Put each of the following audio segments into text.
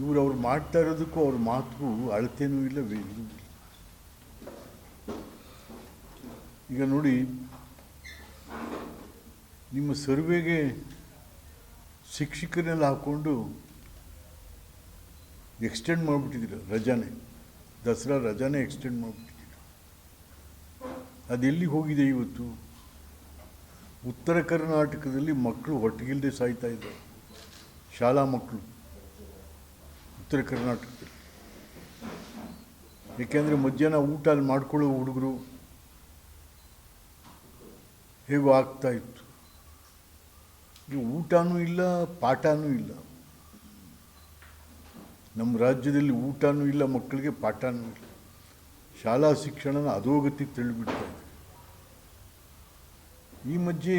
ಇವ್ರು ಅವ್ರು ಮಾಡ್ತಾ ಇರೋದಕ್ಕೂ ಅವ್ರ ಮಾತಿಗೂ ಅಳತೆನೂ ಇಲ್ಲ ಇಲ್ಲ. ಈಗ ನೋಡಿ, ನಿಮ್ಮ ಸರ್ವೆಗೆ ಶಿಕ್ಷಕರನ್ನೆಲ್ಲ ಹಾಕ್ಕೊಂಡು ಎಕ್ಸ್ಟೆಂಡ್ ಮಾಡಿಬಿಟ್ಟಿದ್ದೀರ, ರಜಾನೆ. ದಸರಾ ರಜಾನೆ ಎಕ್ಸ್ಟೆಂಡ್ ಮಾಡಿಬಿಟ್ಟಿದ್ದೀರ. ಅದೆಲ್ಲಿಗೆ ಹೋಗಿದೆ ಇವತ್ತು? ಉತ್ತರ ಕರ್ನಾಟಕದಲ್ಲಿ ಮಕ್ಕಳು ಒಟ್ಟಿಗಿಲ್ಲದೆ ಸಾಯ್ತಾ ಇದ್ದಾರೆ. ಶಾಲಾ ಮಕ್ಕಳು. ಉತ್ತರ ಕರ್ನಾಟಕದಲ್ಲಿ ಏಕೆಂದರೆ ಮಧ್ಯಾಹ್ನ ಊಟ ಅಲ್ಲಿ ಮಾಡ್ಕೊಳ್ಳೋ ಹುಡುಗರು ಹೇಗೋ ಆಗ್ತಾ ಇತ್ತು. ಈಗ ಊಟನೂ ಇಲ್ಲ, ಪಾಠನೂ ಇಲ್ಲ. ನಮ್ಮ ರಾಜ್ಯದಲ್ಲಿ ಊಟನೂ ಇಲ್ಲ, ಮಕ್ಕಳಿಗೆ ಪಾಠನೂ ಇಲ್ಲ. ಶಾಲಾ ಶಿಕ್ಷಣನ ಅಧೋಗತಿಗೆ ತಳ್ಳಿಬಿಡ್ತಾ ಇದೆ. ಈ ಮಧ್ಯೆ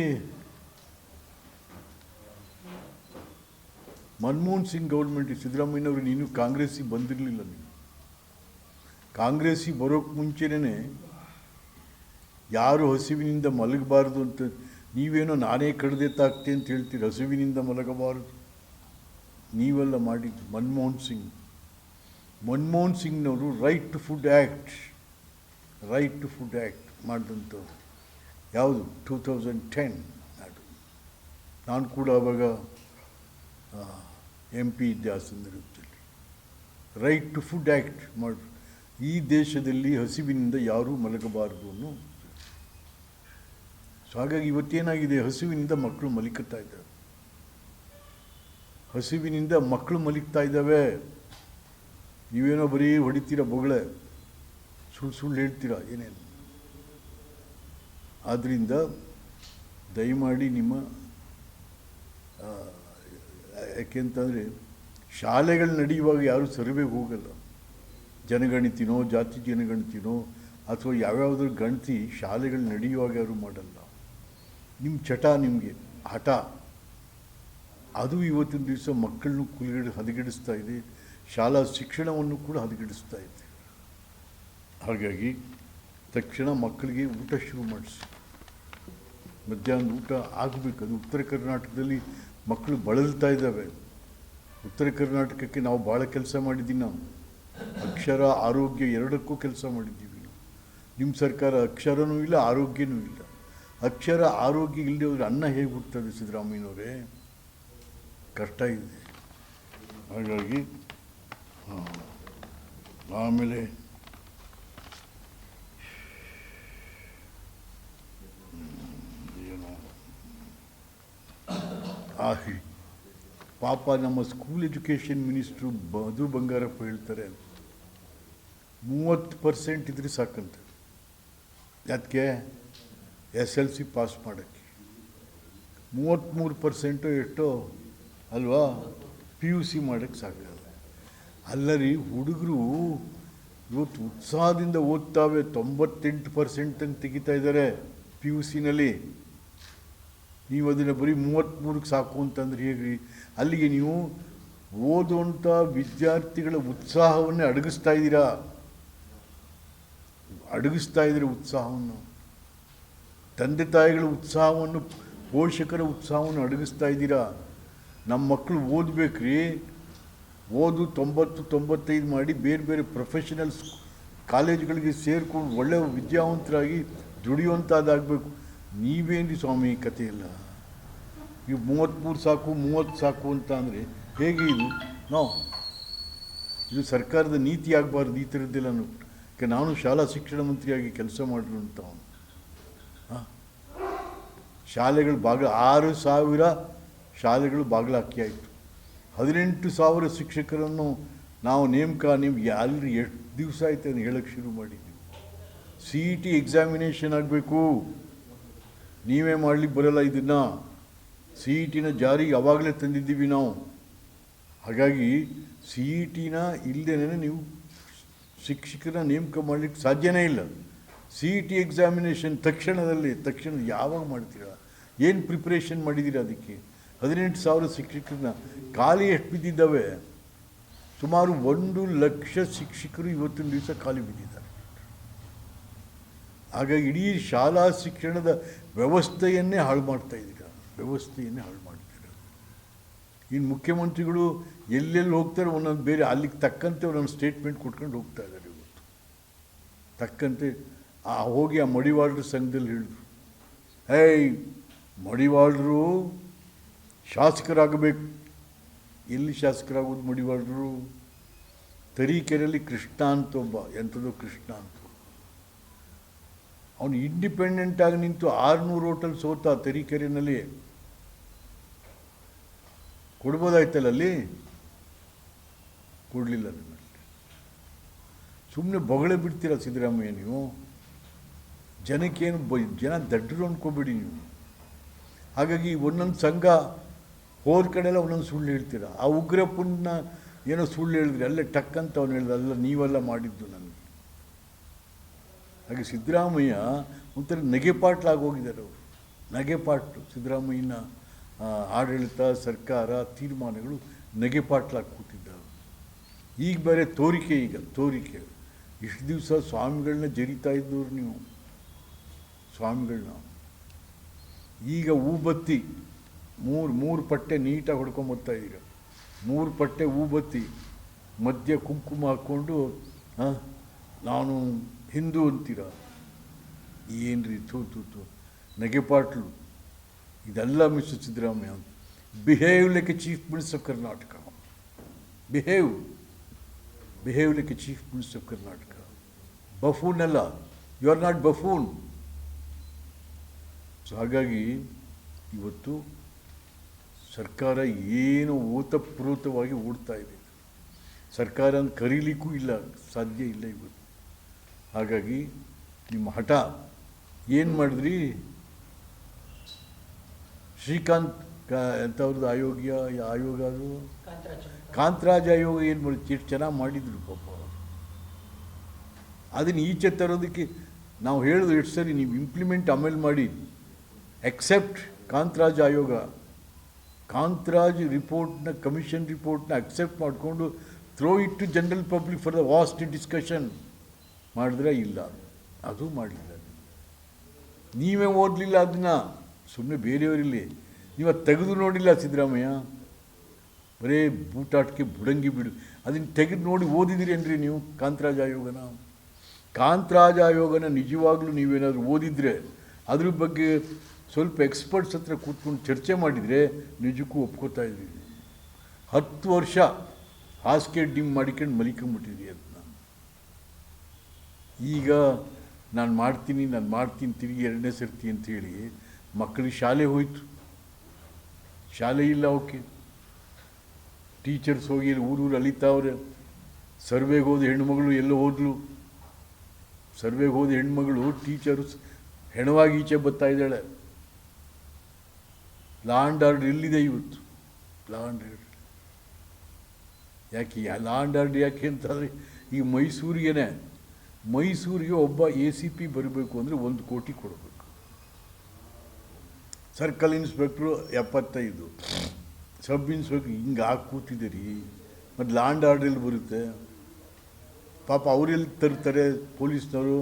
ಮನಮೋಹನ್ ಸಿಂಗ್ ಗೌರ್ಮೆಂಟ್ ಸಿದ್ದರಾಮಯ್ಯನವರು, ನೀನು ಕಾಂಗ್ರೆಸ್ಸಿಗೆ ಬಂದಿರಲಿಲ್ಲ ನೀನು. ಕಾಂಗ್ರೆಸ್ಸಿಗೆ ಬರೋಕ್ಕೆ ಮುಂಚೆನೇ ಯಾರು ಹಸಿವಿನಿಂದ ಮಲಗಬಾರ್ದು ಅಂತ ನೀವೇನೋ ನಾನೇ ಕಡ್ದೆತ್ತಾಗ್ತೆ ಅಂತ ಹೇಳ್ತೀರಿ, ಹಸಿವಿನಿಂದ ಮಲಗಬಾರದು. ನೀವೆಲ್ಲ ಮಾಡಿದ್ದು Manmohan Singh. Manmohan ಸಿಂಗ್ನವರು right to food act right to food act ಮಾಡಿದಂಥವ್ರು. ಯಾವುದು? ಟೂ ತೌಸಂಡ್ ಟೆನ್ ನಾನು ಕೂಡ ಅವಾಗ ಎಂ ಪಿ ಇದ್ದೆ ರೈಟ್ ಟು ಫುಡ್ ಆ್ಯಕ್ಟ್ ಮಾಡಿ ಈ ದೇಶದಲ್ಲಿ ಹಸಿವಿನಿಂದ ಯಾರೂ ಮಲಗಬಾರದು ಅನ್ನೋ ಸೊ ಹಾಗಾಗಿ ಇವತ್ತೇನಾಗಿದೆ? ಹಸಿವಿನಿಂದ ಮಕ್ಕಳು ಮಲಿಕುತ್ತಾ ಇದ್ದಾರೆ. ಹಸಿವಿನಿಂದ ಮಕ್ಕಳು ಮಲಿಕ್ತಾ ಇದ್ದಾವೆ. ನೀವೇನೋ ಬರೀ ಹೊಡಿತೀರ ಬೊಗಳೆ? ಸುಳ್ಳು ಸುಳ್ಳು ಹೇಳ್ತೀರಾ? ಏನೇನು? ಆದ್ದರಿಂದ ದಯಮಾಡಿ ನಿಮ್ಮ ಯಾಕೆಂತಂದರೆ ಶಾಲೆಗಳು ನಡೆಯುವಾಗ ಯಾರೂ ಸರ್ವೆಗೆ ಹೋಗಲ್ಲ. ಜನಗಣತಿನೋ, ಜಾತಿ ಜನಗಣತಿನೋ, ಅಥವಾ ಯಾವ್ಯಾವುದ್ರ ಗಣತಿ ಶಾಲೆಗಳು ನಡೆಯುವಾಗ ಯಾರು ಮಾಡಲ್ಲ. ನಿಮ್ಮ ಚಟ ನಿಮಗೆ, ಹಠ. ಅದು ಇವತ್ತಿನ ದಿವಸ ಮಕ್ಕಳನ್ನು ಕುಲಗಡೆ, ಹದಗೆಡಿಸ್ತಾ ಇದೆ. ಶಾಲಾ ಶಿಕ್ಷಣವನ್ನು ಕೂಡ ಹದಗೆಡಿಸ್ತಾ ಇದೆ. ಹಾಗಾಗಿ ತಕ್ಷಣ ಮಕ್ಕಳಿಗೆ ಊಟ ಶುರು ಮಾಡಿಸಿ. ಮಧ್ಯಾಹ್ನದ ಊಟ ಆಗಬೇಕು. ಅದು ಉತ್ತರ ಕರ್ನಾಟಕದಲ್ಲಿ ಮಕ್ಕಳು ಬಳಲ್ತಾ ಇದ್ದಾವೆ. ಉತ್ತರ ಕರ್ನಾಟಕಕ್ಕೆ ನಾವು ಭಾಳ ಕೆಲಸ ಮಾಡಿದ್ದೀವಿ ನಾವು. ಅಕ್ಷರ, ಆರೋಗ್ಯ ಎರಡಕ್ಕೂ ಕೆಲಸ ಮಾಡಿದ್ದೀವಿ ನಿಮ್ಮ ಸರ್ಕಾರ ಅಕ್ಷರನೂ ಇಲ್ಲ, ಆರೋಗ್ಯನೂ ಇಲ್ಲ. ಅಕ್ಷರ, ಆರೋಗ್ಯ ಇಲ್ಲದೆ ಹೋದರೆ ಅನ್ನ ಹೇಗೆ ಹುಡ್ತದೆ ಸಿದ್ದರಾಮಯ್ಯನವರೇ? ಕಷ್ಟ ಇದೆ. ಹಾಗಾಗಿ, ಹಾಂ, ಆಮೇಲೆ ಆ ಪಾಪ ನಮ್ಮ school education minister Madhu Bangarappa ಹೇಳ್ತಾರೆ, ಮೂವತ್ತು ಪರ್ಸೆಂಟ್ ಇದ್ರೆ ಸಾಕಂತ. ಅದಕ್ಕೆ ಎಸ್ ಎಲ್ ಸಿ ಪಾಸ್ ಮಾಡೋಕ್ಕೆ. ಮೂವತ್ತ್ಮೂರು ಪರ್ಸೆಂಟು ಎಷ್ಟೋ ಅಲ್ವಾ? ಪಿ ಯು ಸಿ ಮಾಡೋಕ್ಕೆ ಸಾಕಲ್ಲ ಅಲ್ಲ. ರೀ ಹುಡುಗರು ಇವತ್ತು ಉತ್ಸಾಹದಿಂದ ಓದ್ತಾವೆ, ತೊಂಬತ್ತೆಂಟು ಪರ್ಸೆಂಟ್ ಅಂತ ತೆಗಿತಾ ಇದ್ದಾರೆ ಪಿ ಯು ಸಿನಲ್ಲಿ ನೀವು ಅದನ್ನು ಬರೀ ಮೂವತ್ತ್ಮೂರಕ್ಕೆ ಸಾಕು ಅಂತಂದ್ರೆ ಹೇಗ್ರಿ? ಅಲ್ಲಿಗೆ ನೀವು ಓದುವಂಥ ವಿದ್ಯಾರ್ಥಿಗಳ ಉತ್ಸಾಹವನ್ನೇ ಅಡಗಿಸ್ತಾ ಇದ್ದೀರಾ? ಅಡಗಿಸ್ತಾ ಇದ್ದೀರ ಉತ್ಸಾಹವನ್ನು? ತಂದೆ ತಾಯಿಗಳ ಉತ್ಸಾಹವನ್ನು, ಪೋಷಕರ ಉತ್ಸಾಹವನ್ನು ಅಡಗಿಸ್ತಾ ಇದ್ದೀರಾ? ನಮ್ಮ ಮಕ್ಕಳು ಓದಬೇಕ್ರಿ. ಓದು ತೊಂಬತ್ತು, ತೊಂಬತ್ತೈದು ಮಾಡಿ ಬೇರೆ ಬೇರೆ ಪ್ರೊಫೆಷನಲ್ಸ್ ಕಾಲೇಜ್ಗಳಿಗೆ ಸೇರಿಕೊಂಡು ಒಳ್ಳೆಯ ವಿದ್ಯಾವಂತರಾಗಿ ದುಡಿಯುವಂಥದ್ದಾಗಬೇಕು ನೀವೇನು ಸ್ವಾಮಿ ಈ ಕಥೆ ಇಲ್ಲ ನೀವು ಮೂವತ್ತ್ಮೂರು ಸಾಕು, ಮೂವತ್ತು ಸಾಕು ಅಂತ ಅಂದರೆ ಹೇಗೆ ಇದು? ನೋ, ಇದು ಸರ್ಕಾರದ ನೀತಿ ಆಗಬಾರ್ದು, ಈ ಥರದ್ದೆಲ್ಲ ಯಾಕೆ ನಾನು ಶಾಲಾ ಶಿಕ್ಷಣ ಮಂತ್ರಿಯಾಗಿ ಕೆಲಸ ಮಾಡಿರುವಂಥ ಅವನು. ಶಾಲೆಗಳು ಬಾಗಿಲು, ಆರು ಸಾವಿರ ಶಾಲೆಗಳು ಬಾಗಿಲಾಕಿ ಆಯಿತು. ಹದಿನೆಂಟು ಸಾವಿರ ಶಿಕ್ಷಕರನ್ನು ನಾವು ನೇಮಕ ನಿಮ್ಗೆ ಅಲ್ಲಿ ಎಷ್ಟು ದಿವಸ ಆಯಿತು ಅಂತ ಹೇಳಕ್ಕೆ ಶುರು ಮಾಡಿದ್ದೀವಿ. ಸಿ ಇ ಟಿ ಎಕ್ಸಾಮಿನೇಷನ್ ಆಗಬೇಕು. ನೀವೇ ಮಾಡಲಿಕ್ಕೆ ಬರಲ್ಲ ಇದನ್ನು. ಸಿ ಇ ಟಿನ ಜಾರಿಗೆ ಯಾವಾಗಲೇ ತಂದಿದ್ದೀವಿ ನಾವು. ಹಾಗಾಗಿ ಸಿ ಇ ಟಿನ ಇಲ್ಲದೇ ನೀವು ಶಿಕ್ಷಕರ ನೇಮಕ ಮಾಡಲಿಕ್ಕೆ ಸಾಧ್ಯನೇ ಇಲ್ಲ. ಸಿ ಇ ಟಿ ಎಕ್ಸಾಮಿನೇಷನ್ ತಕ್ಷಣದಲ್ಲಿ, ತಕ್ಷಣ ಯಾವಾಗ ಮಾಡ್ತೀರಾ? ಏನು ಪ್ರಿಪ್ರೇಷನ್ ಮಾಡಿದ್ದೀರ ಅದಕ್ಕೆ? ಹದಿನೆಂಟು ಸಾವಿರ ಶಿಕ್ಷಕರನ್ನ ಖಾಲಿ ಎಷ್ಟು ಬಿದ್ದಿದ್ದಾವೆ? ಸುಮಾರು ಒಂದು ಲಕ್ಷ ಶಿಕ್ಷಕರು ಇವತ್ತಿನ ದಿವಸ ಖಾಲಿ ಬಿದ್ದಿದ್ದಾರೆ. ಹಾಗಾಗಿ ಇಡೀ ಶಾಲಾ ಶಿಕ್ಷಣದ ವ್ಯವಸ್ಥೆಯನ್ನೇ ಹಾಳು ಮಾಡ್ತಾ ಇದ್ದೀರ ವ್ಯವಸ್ಥೆಯನ್ನೇ ಹಾಳು ಮಾಡ್ತೀರ. ಇನ್ನು ಮುಖ್ಯಮಂತ್ರಿಗಳು ಎಲ್ಲೆಲ್ಲಿ ಹೋಗ್ತಾರೆ ಒಂದೊಂದು ಬೇರೆ, ಅಲ್ಲಿಗೆ ತಕ್ಕಂತೆ ಒಂದೊಂದು ಸ್ಟೇಟ್ಮೆಂಟ್ ಕೊಟ್ಕೊಂಡು ಹೋಗ್ತಾ ಇದ್ದಾರೆ ಇವತ್ತು. ತಕ್ಕಂತೆ, ಆ ಹೋಗಿ ಆ ಮಡಿವಾಳರ ಸಂಘದಲ್ಲಿ ಹೇಳಿದ್ರು. ಏಯ್, ಮಡಿವಾಳರು ಶಾಸಕರಾಗಬೇಕು. ಎಲ್ಲಿ ಶಾಸಕರಾಗೋದು ಮಡಿವಾಳರು? ತರೀಕೆರೆಯಲ್ಲಿ ಕೃಷ್ಣ ಅಂತ ಒಬ್ಬ, ಎಂಥದೋ ಕೃಷ್ಣ ಅಂತ. ಅವನು ಇಂಡಿಪೆಂಡೆಂಟ್ ಆಗಿ ನಿಂತು ಆರುನೂರು ಹೋಟೆಲ್ ಸೋತ ತರೀಕೆರೆಯಲ್ಲಿ ಕೊಡ್ಬೋದಾಯ್ತಲ್ಲ ಅಲ್ಲಿ ಕೊಡಲಿಲ್ಲ ನಿಮ್ಮಲ್ಲಿ. ಸುಮ್ಮನೆ ಬೊಗಳೆ ಬಿಡ್ತೀರ ಸಿದ್ದರಾಮಯ್ಯ ನೀವು? ಜನಕ್ಕೇನು ಬ, ಜನ ದಡ್ಡರು ಅಂದ್ಕೋಬೇಡಿ ನೀವು. ಹಾಗಾಗಿ ಒಂದೊಂದು ಸಂಘ, ಹೋದ ಕಡೆಲ್ಲ ಒಂದೊಂದು ಸುಳ್ಳು ಹೇಳ್ತೀರ? ಆ ಉಗ್ರಪ್ಪನ ಏನೋ ಸುಳ್ಳು ಹೇಳಿದ್ರೆ, ಅಲ್ಲೇ ಟಕ್ ಅಂತ ಅವ್ನು ಹೇಳಿದ, ಅಲ್ಲ ನೀವೆಲ್ಲ ಮಾಡಿದ್ದು ನನಗೆ ಹಾಗೆ ಸಿದ್ದರಾಮಯ್ಯ ಒಂಥರ ನಗೆಪಾಟ್ಲಾಗಿ ಹೋಗಿದ್ದಾರೆ ಅವರು. ನಗೆಪಾಟ್ಲು ಸಿದ್ದರಾಮಯ್ಯನ ಆಡಳಿತ, ಸರ್ಕಾರ, ತೀರ್ಮಾನಗಳು ನಗೆಪಾಟ್ಲಾಗಿ ಕೂತಿದ್ದಾವೆ ಈಗ ಬೇರೆ ತೋರಿಕೆ ಈಗ, ತೋರಿಕೆ. ಇಷ್ಟು ದಿವಸ ಸ್ವಾಮಿಗಳನ್ನ ಜರಿತಾ ಇದ್ದವ್ರು ನೀವು. ಸ್ವಾಮಿಗಳನ್ನ ಈಗ ಊಬತ್ತಿ, ಮೂರು ಮೂರು ಪಟ್ಟೆ ನೀಟಾಗಿ ಹೊಡ್ಕೊಂಬತ್ತಾ ಈಗ ಮೂರು ಪಟ್ಟೆ ಊಬತ್ತಿ ಮಧ್ಯ ಕುಂಕುಮ ಹಾಕ್ಕೊಂಡು ನಾನು ಹಿಂದೂ ಅಂತೀರ? ಏನ್ರಿ ಥೂ ಥೂ ಥೂ. ನಗೆಪಾಟ್ಲು. ಇದೆಲ್ಲ mister Siddaramaiah. Behave like a chief minister of Karnataka. Behave. Behave like a chief minister of Karnataka. Buffoon ಅಲ್ಲ. You are not buffoon. So ಹಾಗಾಗಿ ಇವತ್ತು ಸರ್ಕಾರ ಏನು ಓತಪ್ರೋತವಾಗಿ ಓಡ್ತಾ ಇದೆ. ಸರ್ಕಾರ ಕರೀಲಿಕ್ಕೂ ಇಲ್ಲ, ಸಾಧ್ಯ ಇಲ್ಲ ಇವತ್ತು. ಹಾಗಾಗಿ ನಿಮ್ಮ ಹಠ. ಏನು ಮಾಡಿದ್ರಿ? ಶ್ರೀಕಾಂತ್ ಎಂಥವ್ರದ್ದು ಆಯೋಗ್ಯ ಆಯೋಗ ಅದು? ಕಾಂತರಾಜ ಆಯೋಗ ಏನು ಮಾಡಿದ್ರು? ಎಷ್ಟು ಚೆನ್ನಾಗಿ ಮಾಡಿದ್ರು ಪಾಪ ಅದನ್ನು ಈಚೆ ತರೋದಕ್ಕೆ ನಾವು ಹೇಳೋದು ಎಷ್ಟು ಸರಿ ನೀವು ಇಂಪ್ಲಿಮೆಂಟ್ ಆಮೇಲೆ ಮಾಡಿ. ಎಕ್ಸೆಪ್ಟ್ ಕಾಂತರಾಜ್ ಆಯೋಗ. ಕಾಂತರಾಜ್ ರಿಪೋರ್ಟ್ನ ಕಮಿಷನ್ ರಿಪೋರ್ಟ್ನ ಅಕ್ಸೆಪ್ಟ್ ಮಾಡಿಕೊಂಡು throw it to general public for the vast discussion ಮಾಡಿದ್ರೆ ಇಲ್ಲ. ಅದು ಮಾಡಲಿಲ್ಲ ನೀವೇ ಓದಲಿಲ್ಲ ಅದನ್ನ. ಸುಮ್ಮನೆ ಬೇರೆಯವರಿಲ್ಲಿ ನೀವು ಅದು ತೆಗೆದು ನೋಡಿಲ್ಲ ಸಿದ್ದರಾಮಯ್ಯ? ಬರೇ ಬೂಟಾಟಕ್ಕೆ ಬುಡಂಗಿ ಬಿಡು. ಅದನ್ನು ತೆಗೆದು ನೋಡಿ ಓದಿದಿರೇನ್ರಿ ನೀವು ಕಾಂತರಾಜ ಆಯೋಗನ? ಕಾಂತರಾಜ ಆಯೋಗನ ನಿಜವಾಗ್ಲೂ ನೀವೇನಾದರೂ ಓದಿದರೆ, ಅದ್ರ ಬಗ್ಗೆ ಸ್ವಲ್ಪ ಎಕ್ಸ್ಪರ್ಟ್ಸ್ ಹತ್ರ ಕೂತ್ಕೊಂಡು ಚರ್ಚೆ ಮಾಡಿದರೆ ನಿಜಕ್ಕೂ ಒಪ್ಕೋತಾ ಇದ್ದೀವಿ ಹತ್ತು ವರ್ಷ ಹಾಸಿಗೆ ಡಿಮ್ ಮಾಡಿಕೊಂಡು ಮಲಿಕೊಂಬಿಟ್ಟಿದ್ರಿ ಅದನ್ನ ಈಗ ನಾನು ಮಾಡ್ತೀನಿ ನಾನು ಮಾಡ್ತೀನಿ, ತಿರುಗಿ ಎರಡನೇ ಸರ್ತಿ ಅಂಥೇಳಿ ಮಕ್ಕಳಿಗೆ ಶಾಲೆ ಹೋಯಿತು. ಶಾಲೆ ಇಲ್ಲ ಅವಕ್ಕೆ ಟೀಚರ್ಸ್ ಹೋಗಿ ಊರೂರು ಅಲಿತಾವ್ರೆ ಸರ್ವೆಗೆ ಹೋದ ಹೆಣ್ಮಗಳು ಎಲ್ಲೋ ಹೋದ್ಲು. ಸರ್ವೆಗೆ ಹೋದ ಹೆಣ್ಮಗಳು ಟೀಚರ್ಸ್ ಹೆಣವಾಗಿ ಈಚೆ ಬರ್ತಾ ಇದ್ದಾಳೆ. ಲಾಂಡ್ ಆರ್ಡರ್ ಎಲ್ಲಿದೆ ಇವತ್ತು. ಲಾಂಡ್ ಆರ್ಡ್ ಯಾಕೆ ಲಾಂಡ್ ಆರ್ಡ್ ಯಾಕೆ ಅಂತಂದರೆ ಈಗ ಮೈಸೂರಿಗೇನೆ ಮೈಸೂರಿಗೆ ಒಬ್ಬ ಎ ಸಿ ಪಿ ಬರಬೇಕು ಅಂದರೆ ಒಂದು ಕೋಟಿ ಕೊಡಬೇಕು. ಸರ್ಕಲ್ ಇನ್ಸ್ಪೆಕ್ಟ್ರು ಎಪ್ಪತ್ತೈದು. ಸಬ್ ಇನ್ಸ್ಪೆಕ್ಟ್ರ್ ಹಿಂಗೆ ಹಾಕಿ ಕೂತಿದ್ದೀರಿ ಮತ್ತು ಲ್ಯಾಂಡ್ ಆರ್ಡ್ರಲ್ಲಿ ಬರುತ್ತೆ? ಪಾಪ ಅವರೆಲ್ಲಿ ತರ್ತಾರೆ? ಪೊಲೀಸ್ನವರು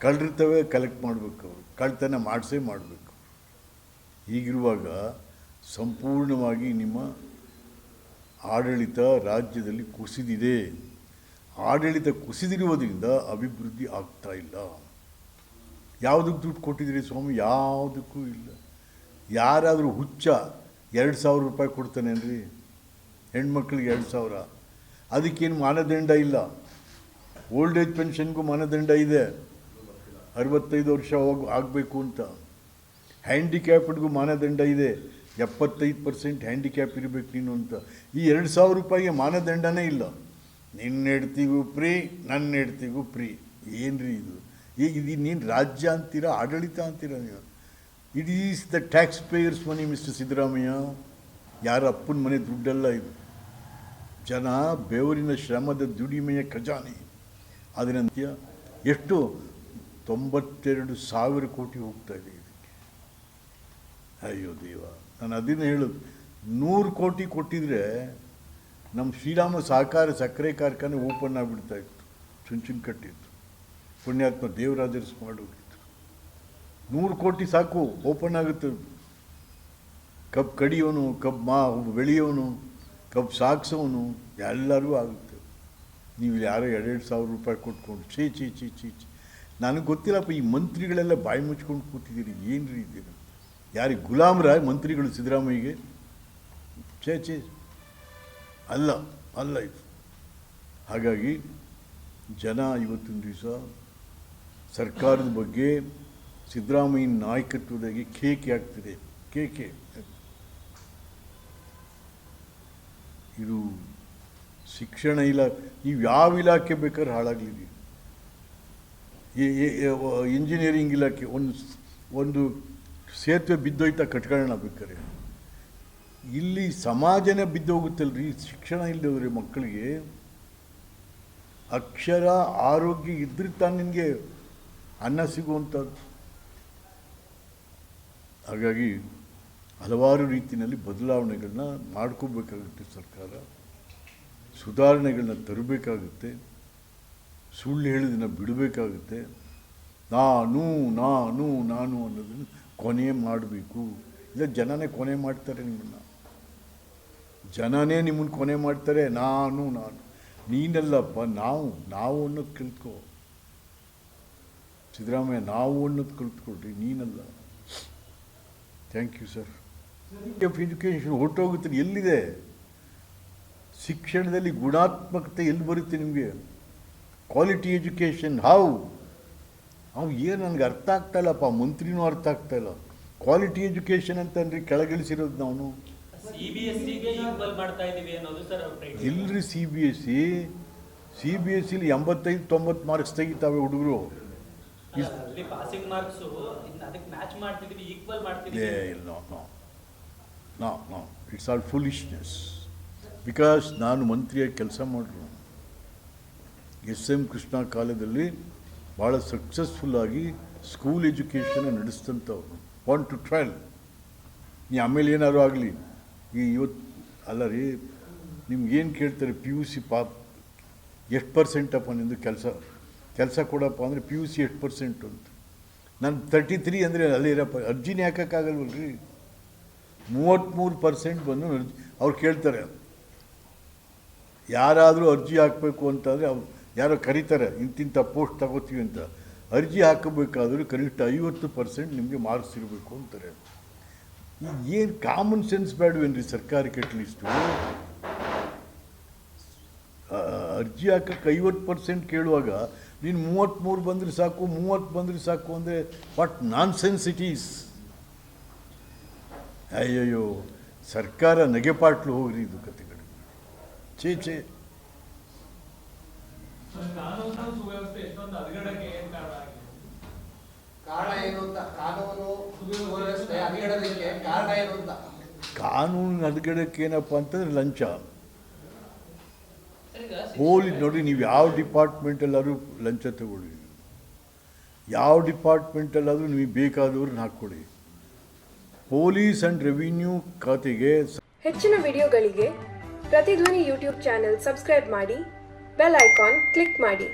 ಕಳ್ರಿರ್ತವೆ ಕಲೆಕ್ಟ್ ಮಾಡಬೇಕು ಅವರು. ಕಳ್ತನ ಮಾಡಿಸೇ ಮಾಡಬೇಕು. ಹೀಗಿರುವಾಗ ಸಂಪೂರ್ಣವಾಗಿ ನಿಮ್ಮ ಆಡಳಿತ ರಾಜ್ಯದಲ್ಲಿ ಕುಸಿದಿದೆ. ಆಡಳಿತ ಕುಸಿದಿರುವುದರಿಂದ ಅಭಿವೃದ್ಧಿ ಆಗ್ತಾ ಇಲ್ಲ. ಯಾವುದಕ್ಕೆ ದುಡ್ಡು ಕೊಟ್ಟಿದ್ದೀರಿ ಸ್ವಾಮಿ? ಯಾವುದಕ್ಕೂ ಇಲ್ಲ. ಯಾರಾದರೂ ಹುಚ್ಚ ಎರಡು ಸಾವಿರ ರೂಪಾಯಿ ಕೊಡ್ತಾನೇನ್ರಿ ಹೆಣ್ಮಕ್ಳಿಗೆ ಎರಡು ಸಾವಿರ. ಅದಕ್ಕೇನು ಮಾನದಂಡ ಇಲ್ಲ. ಓಲ್ಡ್ ಏಜ್ ಪೆನ್ಷನ್ಗೂ ಮಾನದಂಡ ಇದೆ. ಅರವತ್ತೈದು ವರ್ಷ ಹೋಗ, ಆಗಬೇಕು ಅಂತ. ಹ್ಯಾಂಡಿಕ್ಯಾಪ್ಡ್ಗೂ ಮಾನದಂಡ ಇದೆ. ಎಪ್ಪತ್ತೈದು ಪರ್ಸೆಂಟ್ ಹ್ಯಾಂಡಿಕ್ಯಾಪ್ ಇರಬೇಕು ನೀನು ಅಂತ. ಈ ಎರಡು ಸಾವಿರ ರೂಪಾಯಿಗೆ ಮಾನದಂಡನೇ ಇಲ್ಲ. ನಿನ್ನ ಹೆಡ್ತಿಗೂ ಪ್ರೀ ನನ್ನ ಹೆಡ್ತಿಗೂ ಪ್ರೀ. ಏನ್ರಿ ಇದು? ಈಗ ಇದು ನೀನು ರಾಜ್ಯ ಅಂತೀರ, ಆಡಳಿತ ಅಂತೀರ ನೀವು? It is the taxpayers money mister Siddaramaiah. ಯಾರ ಅಪ್ಪನ ಮನೆ ದುಡ್ಡಲ್ಲ ಇದು. ಜನ ಬೆವರಿನ ಶ್ರಮದ ದುಡಿಮೆಯ ಖಜಾನೆ. ಅದರಂತ್ಯ ಎಷ್ಟು? ತೊಂಬತ್ತೆರಡು ಸಾವಿರ ಕೋಟಿ ಹೋಗ್ತಾ ಇದೆ ಇದಕ್ಕೆ. ಅಯ್ಯೋ ದೇವ, ನಾನು ಅದನ್ನು ಹೇಳೋದು. ನೂರು ಕೋಟಿ ಕೊಟ್ಟಿದ್ರೆ ನಮ್ಮ ಶ್ರೀರಾಮ ಸಹಕಾರ ಸಕ್ಕರೆ ಕಾರ್ಖಾನೆ ಓಪನ್ ಆಗಿಬಿಡ್ತಾ ಇತ್ತು. ಚುಂಚುನ್ ಕಟ್ಟಿತ್ತು ಪುಣ್ಯಾತ್ಮ ದೇವರಾಜರ್ಸ್ ಮಾಡೋಗಿತ್ತು ನೂರು ಕೋಟಿ ಸಾಕು, ಓಪನ್ ಆಗುತ್ತೆ. ಕಬ್ಬು ಕಡಿಯೋನು, ಕಬ್ ಮಾ, ಬೆಳೆಯೋನು ಕಬ್ಬು ಸಾಗಿಸೋನು ಎಲ್ಲರಿಗೂ ಆಗುತ್ತೆ. ನೀವು ಯಾರೋ ಎರಡೆರಡು ಸಾವಿರ ರೂಪಾಯಿ ಕೊಟ್ಕೊಂಡು ಚೀ ಚೀ ಚೀ ಚೀ ಚಿ ನನಗೆ ಗೊತ್ತಿಲ್ಲಪ್ಪ, ಈ ಮಂತ್ರಿಗಳೆಲ್ಲ ಬಾಯಿ ಮುಚ್ಕೊಂಡು ಕೂತಿದ್ದೀರಿ ಏನು ರೀ ಇದ್ದೀರಿ ಯಾರಿಗೆ ಗುಲಾಮ್ರ ಮಂತ್ರಿಗಳು ಸಿದ್ದರಾಮಯ್ಯಗೆ? ಛೇ ಛೇ. ಅಲ್ಲ ಅಲ್ಲ ಇದು. ಹಾಗಾಗಿ ಜನ ಇವತ್ತಿನ ದಿವಸ ಸರ್ಕಾರದ ಬಗ್ಗೆ ಸಿದ್ದರಾಮಯ್ಯ ನಾಯಕತ್ವದಾಗಿ ಕೇಕೆ ಆಗ್ತಿದೆ. ಕೇಕೆ. ಇದು ಶಿಕ್ಷಣ ಇಲಾಖೆ ನೀವು ಯಾವ ಇಲಾಖೆ ಬೇಕಾದ್ರೆ ಹಾಳಾಗಲಿ ಇಂಜಿನಿಯರಿಂಗ್ ಇಲಾಖೆ, ಒಂದು ಒಂದು ಸೇತುವೆ ಬಿದ್ದೋಯ್ತಾ ಕಟ್ಕೊಳ್ಳೋಣ ಬೇಕಾರೆ ಇಲ್ಲಿ ಸಮಾಜನೇ ಬಿದ್ದೋಗುತ್ತಲ್ರಿ, ಶಿಕ್ಷಣ ಇಲ್ಲದೆ ಮಕ್ಕಳಿಗೆ. ಅಕ್ಷರ, ಆರೋಗ್ಯ ಇದ್ರೆ ತಾನು ನಿನಗೆ ಅನ್ನ ಸಿಗುವಂಥದ್ದು. ಹಾಗಾಗಿ ಹಲವಾರು ರೀತಿಯಲ್ಲಿ ಬದಲಾವಣೆಗಳನ್ನ ಮಾಡ್ಕೋಬೇಕಾಗುತ್ತೆ ಸರ್ಕಾರ. ಸುಧಾರಣೆಗಳನ್ನ ತರಬೇಕಾಗುತ್ತೆ. ಸುಳ್ಳು ಹೇಳಿದನ್ನ ಬಿಡಬೇಕಾಗುತ್ತೆ. ನಾನು ನಾನು ನಾನು ಅನ್ನೋದನ್ನು ಕೊನೆ ಮಾಡಬೇಕು. ಇಲ್ಲ ಜನನೇ ಕೊನೆ ಮಾಡ್ತಾರೆ ನಿಮ್ಮನ್ನು. ಜನನೇ ನಿಮ್ಮನ್ನು ಕೊನೆ ಮಾಡ್ತಾರೆ, ನಾನು ನಾನು. ನೀನಲ್ಲಪ್ಪ, ನಾವು ನಾವು ಅನ್ನೋದು ಕಲ್ತ್ಕೊ. ಸಿದ್ದರಾಮಯ್ಯ, ನಾವು ಅನ್ನೋದು ಕಲ್ತ್ಕೊಳ್ರಿ, ನೀನಲ್ಲ. Thank you sir of education ಹೊರಟೋಗುತ್ತೆ, ಎಲ್ಲಿದೆ? ಶಿಕ್ಷಣದಲ್ಲಿ ಗುಣಾತ್ಮಕತೆ ಎಲ್ಲಿ ಬರುತ್ತೆ ನಿಮಗೆ? ಕ್ವಾಲಿಟಿ ಎಜುಕೇಷನ್ ಹೌ ಅವು ಏನು ನನಗೆ ಅರ್ಥ ಆಗ್ತಾಯಿಲ್ಲಪ್ಪ ಮಂತ್ರಿನೂ ಅರ್ಥ ಆಗ್ತಾಯಿಲ್ಲ ಕ್ವಾಲಿಟಿ ಎಜುಕೇಷನ್ ಅಂತಂದ್ರೆ ಕೆಳಗಿಳಿಸಿರೋದು ನಾವು ಇಲ್ರಿ C B S C C B S ಸಿಲಿ ಎಂಬತ್ತೈದು ತೊಂಬತ್ತು ಮಾರ್ಕ್ಸ್ ತೆಗಿತಾವೆ ಹುಡುಗರು ಇಟ್ಸ್ ಆಲ್ ಫುಲಿಶ್ನೆಸ್ ಬಿಕಾಸ್ ನಾನು ಮಂತ್ರಿಯಾಗಿ ಕೆಲಸ ಮಾಡಿದ್ರು ಎಸ್ ಎಂ ಕೃಷ್ಣ ಕಾಲದಲ್ಲಿ ಭಾಳ ಸಕ್ಸಸ್ಫುಲ್ಲಾಗಿ ಸ್ಕೂಲ್ ಎಜುಕೇಷನ್ ನಡೆಸ್ತಂಥವ್ರು ಒನ್ ಟು ಟ್ವೆಲ್ ನೀ ಆಮೇಲೆ ಏನಾದ್ರು ಆಗಲಿ ಈ ಇವತ್ತು ಅಲ್ಲ ರೀ ನಿಮ್ಗೇನು ಕೇಳ್ತಾರೆ? ಪಿ ಯು ಸಿ ಪಾಪ್, ಎಷ್ಟು ಪರ್ಸೆಂಟಪ್ಪ ನಿಮ್ಮದು ಕೆಲಸ? ಕೆಲಸ ಕೊಡಪ್ಪ ಅಂದರೆ ಪಿ ಯು ಸಿ ಎಷ್ಟು ಪರ್ಸೆಂಟ್ ಅಂತ. ನಾನು ತರ್ಟಿ ತ್ರೀ ಅಂದರೆ ಅಲ್ಲಿ ಇರಪ್ಪ, ಅರ್ಜಿನೇ ರೀ. ಮೂವತ್ತ್ಮೂರು ಪರ್ಸೆಂಟ್ ಬಂದು ಅರ್ಜಿ, ಅವ್ರು ಕೇಳ್ತಾರೆ. ಯಾರಾದರೂ ಅರ್ಜಿ ಹಾಕಬೇಕು ಅಂತಂದರೆ ಅವ್ರು, ಯಾರೋ ಕರೀತಾರೆ, ಇಂತಿಂಥ ಪೋಸ್ಟ್ ತಗೋತೀವಿ ಅಂತ. ಅರ್ಜಿ ಹಾಕಬೇಕಾದ್ರೆ ಕನಿಷ್ಠ ಐವತ್ತು ಪರ್ಸೆಂಟ್ ನಿಮಗೆ ಮಾರ್ಕ್ಸ್ ಇರಬೇಕು ಅಂತಾರೆ. ಏನು ಕಾಮನ್ ಸೆನ್ಸ್ ಬೇಡವೇನ್ರಿ ಸರ್ಕಾರಕ್ಕೆ ಅಟ್ಲೀಸ್ಟು ಅರ್ಜಿ ಹಾಕಕ್ಕೆ ಐವತ್ತು ಪರ್ಸೆಂಟ್ ಕೇಳುವಾಗ ನೀನು ಮೂವತ್ತ್ಮೂರು ಬಂದರೆ ಸಾಕು ಮೂವತ್ತು ಬಂದರೆ ಸಾಕು ಅಂದರೆ what nonsense it is ಅಯ್ಯಯ್ಯೋ ಸರ್ಕಾರ ನಗೆಪಾಟ್ಲು ಹೋಗ್ರಿ ಇದು ಕತೆಗಳು ಛೇ ಛೇ. ಕಾನೂನು ಸುವ್ಯವಸ್ಥೆ ಎಷ್ಟೊಂದು ಹದಗೆಡಕ್ಕೆ ಏನ್ ಕಾರಣ ಆಗಿದೆ. ಕಾರಣ ಏನು ಅಂತ? ಕಾನೂನು ಸುವ್ಯವಸ್ಥೆ ಹದಗೆಡೋದಕ್ಕೆ ಕಾರಣ ಏನು ಅಂತ ಕಾನೂನು ಹದಗೆಡಕ್ಕೆ ಏನಪ್ಪ ಅಂತಂದ್ರೆ ಲಂಚ. ಪೊಲೀಸ್ ನೋಡಿ ನೀವು ಯಾವ ಡಿಪಾರ್ಟ್ಮೆಂಟಲ್ಲಾದ್ರೂ ಲಂಚ ತಗೊಳ್ಳಿ. ಯಾವ ಡಿಪಾರ್ಟ್ಮೆಂಟಲ್ಲಾದರೂ ನೀವು ಬೇಕಾದವ್ರನ್ನ ಹಾಕ್ಕೊಡಿ. ಪೊಲೀಸ್ ಅಂಡ್ ರೆವಿನ್ಯೂ ಖಾತೆಗೆ ಹೆಚ್ಚಿನ ವಿಡಿಯೋಗಳಿಗೆ ಪ್ರತಿಧ್ವನಿ ಯೂಟ್ಯೂಬ್ ಚಾನೆಲ್ ಸಬ್ಸ್ಕ್ರೈಬ್ ಮಾಡಿ ಬೆಲ್ ಐಕಾನ್ ಕ್ಲಿಕ್ ಮಾಡಿ.